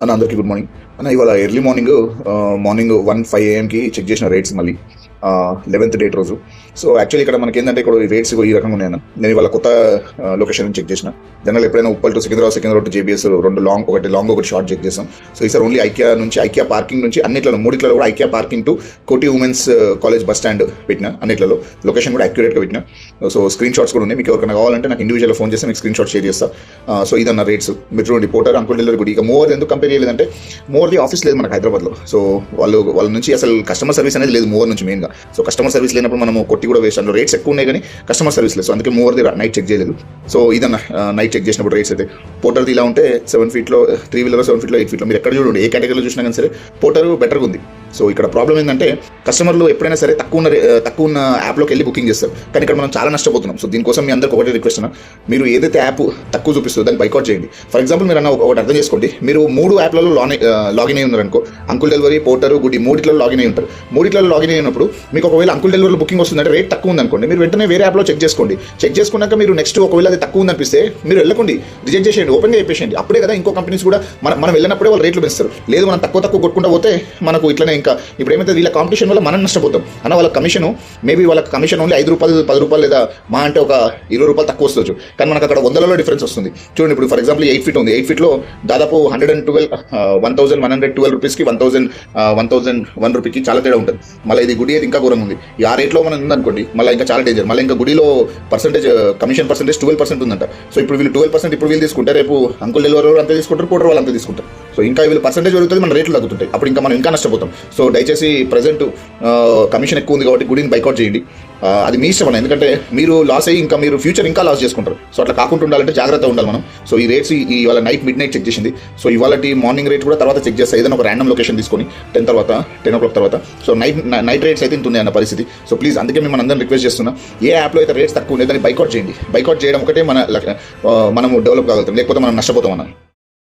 అన్న అందరికీ good morning అన్న ఇవాళ early morning morning one five ఏఎంకి check చేసిన రేట్స్ మళ్ళీ. లెవెన్త్ డేట్ రోజు. సో యాక్చువల్లీ ఇక్కడ మనకి ఏంటంటే ఇక్కడ రేట్స్ ఈ రకంగా ఉన్నాయన్న. నేను ఇవాళ కొత్త లొకేషన్ చెక్ చేసిన. జనరల్ ఎప్పుడైనా Uppal to Secunderabad Secunderabad to JBS రెండు లాంగ్ ఒకటి లాంగ్ ఒకటి షార్ట్ చెక్ చేసాం. సో ఈసారి ఓన్లీ ఐకియా నుంచి ఐకియా పార్కింగ్ నుంచి అన్నిట్లలో మూడిట్లలో కూడా IKEA parking to Koti women's college bus stand పెట్టిన అన్నిట్లలో. లొకేషన్ కూడా అక్యురేట్గా పెట్టిన. సో స్క్రీన్ షాట్స్ కూడా ఉన్నాయి. మీకు ఎవరికైనా కావాలంటే నాకు ఇండివిజువల్ ఫోన్ చేస్తే మీకు స్క్రీన్ షాట్ షేర్ చేస్తాను సో ఇదన్న రేట్స్ మీరు చూడండి పోటర్ అంకుల్ డెలివరీ కూడా ఇక మోర్ ఎందుకు కంపేర్ చేయలేదంటే మోర్ది ఆఫీస్ లేదు మనకు హైదరాబాద్లో. సో వాళ్ళు వాళ్ళ నుంచి అసలు కస్టమర్ సర్వీస్ అనేది లేదు మోర్ నుంచి మెయిన్గా సో కస్టమర్ సర్వీస్ లేనప్పుడు మనము కొట్టి కూడా వేసాను. రేట్స్ ఎక్కువ ఉన్నాయి కానీ కస్టమర్ సర్వీస్ లేదు. సో అందుకే మోర్ది నైట్ చెక్ చేయలేదు. సో ఇదన్న నైట్ చెక్ చేసినప్పుడు రేట్స్ అయితే. పోటర్ది ఇలా ఉంటే సెవెన్ ఫీట్లో త్రీ వీలర్ సెవెన్ ఫీట్లో ఎయిట్ ఫీట్లో మీరు ఎక్కడ చూడండి ఏ కేటగిరీలో చూసినా కానీ సరే పోటర్ బెటర్గా ఉంది. సో ఇక్కడ ప్రాబ్లం ఏంటంటే కస్టమర్లు ఎప్పుడైనా సరే తక్కువ ఉన్న రే- తక్కువ ఉన్న యాప్లోకి వెళ్ళి బుకింగ్ చేస్తారు. కానీ ఇక్కడ మనం చాలా నష్టపోతున్నాం. సో దీనికోసం మీ అందరికి ఒకటే రిక్వెస్ట్ అన్న. మీరు ఏదైతే యాప్ తక్కువ చూపిస్తుందో దాన్ని బైకౌట్ చేయండి. ఫర్ ఎగ్జాంపుల్ మీరు అన్న ఒకటి అర్థం చేసుకోండి. మీరు మూడు యాప్లలో లాగిన్ లాగిన్ అయి ఉన్నారనుకో అంకుల్ డెలివరీ పోర్టర్ గుడి మూడిట్లలో లాగిన్ అయి ఉంటారు. మూడిట్లలో లాగిన్ అయినప్పుడు మీకు ఒకవేళ అంకుల్ డెలివరీలో బుకింగ్ వస్తుందంటే రేట్ తక్కువ ఉందనుకోండి మీరు వెంటనే వేరే యాప్లో చెక్ చేసుకోండి. చెక్ చేసుకున్నాక మీరు నెక్స్ట్ ఒకవేళ అది తక్కువ ఉందనిపిస్తే మీరు వెళ్ళకండి. రిజెక్ట్ చేసేయండి. ఓపెన్గా చెప్పేసేయండి. అప్పుడే కదా ఇంకో కంపెనీస్ కూడా మనం మనం వెళ్ళినప్పుడే వాళ్ళు రేట్లు పెంచుతారు. లేదు మనం తక్కువ తక్కువ కొట్టుకుంటా పోతే మనకు ఇట్లనే ఇంకా ఇప్పుడు ఏమైతే వీళ్ళ కాంపిటీషన్ వల్ల మనం నష్టపోతాం. అన్న వాళ్ళ కమిషన్ మేబీ వాళ్ళ కమిషన్ ఓన్లీ ఐదు రూపాయలు పది రూపాయలు లేదా మా అంటే ఒక ఇరవై రూపాయలు తక్కువ వస్తుంది కానీ మనకు అక్కడ వందలలో డిఫరెన్స్ వస్తుంది. చూడండి ఇప్పుడు ఫర్ ఎగ్జాంపుల్ ఎయిట్ ఫీట్ ఉంది. ఎయిట్ ఫీట్లో దాదాపు hundred and twelve one thousand one hundred twelve రూపీస్కి one thousand one thousand one రూపీకి చాలా తేడా ఉంటుంది. మళ్ళీ ఇది గుడి అయితే ఇంకా ఘోరంగా ఉంది. ఈ ఆ రేట్లో మనం ఉందనుకోండి మళ్ళీ ఇంకా చాలా డేంజర్ మళ్ళీ ఇంకా గుడిలో percentage commission percentage twelve percent ఉందంట. సో ఇప్పుడు వీళ్ళు ట్వెల్వ్ పర్సెంట్ ఇప్పుడు వీళ్ళు తీసుకుంటే రేపు అంకుల్ డెలివరీ వాళ్ళు అంతే తీసుకుంటారు కోటర్ వాళ్ళు అంతా తీసుకుంటారు. సో ఇంకా వీళ్ళు పర్సెంటేజ్ పెరుగుతుంది మన రేట్లు తగ్గుతుంటాయి. అప్పుడు ఇంకా మనం ఇంకా నష్టపోతాం. సో దయచేసి ప్రజెంట్ కమిషన్ ఎక్కువ ఉంది కాబట్టి గుడిని బైకౌట్ చేయండి. అది మీ ఇష్టం అన్న. ఎందుకంటే మీరు లాస్ అయ్యి ఇంకా మీరు ఫ్యూచర్ ఇంకా లాస్ చేసుకుంటారు. సో అట్లా కాకుండా ఉండాలంటే జాగ్రత్త ఉండాలి మనం. సో ఈ రేట్స్ ఈ ఇవాళ నైట్ మిడ్ నైట్ చెక్ చేసింది. సో ఇవాళ మార్నింగ్ రేట్ కూడా తర్వాత చెక్ చేస్తా. ఏదైనా ఒక ర్యాండమ్ లొకేషన్ తీసుకొని టెన్ తర్వాత టెన్ ఓ క్లాక్ తర్వాత. సో నైట్ నైట్ రేట్స్ అయితే ఇంత ఉన్నాయి అన్న పరిస్థితి. సో ప్లీజ్ అందుకే మేము అందరం రిక్వెస్ట్ చేస్తున్నా. ఏ యాప్లో అయితే రేట్స్ తక్కువ ఉన్నాయి దాన్ని బైకౌట్ చేయండి. బైకౌట్ చేయడం ఒకటే మన లక్- మనము డెవలప్ కాగలుగుతాం. లేకపోతే మనం నష్టపోతాం అన్న.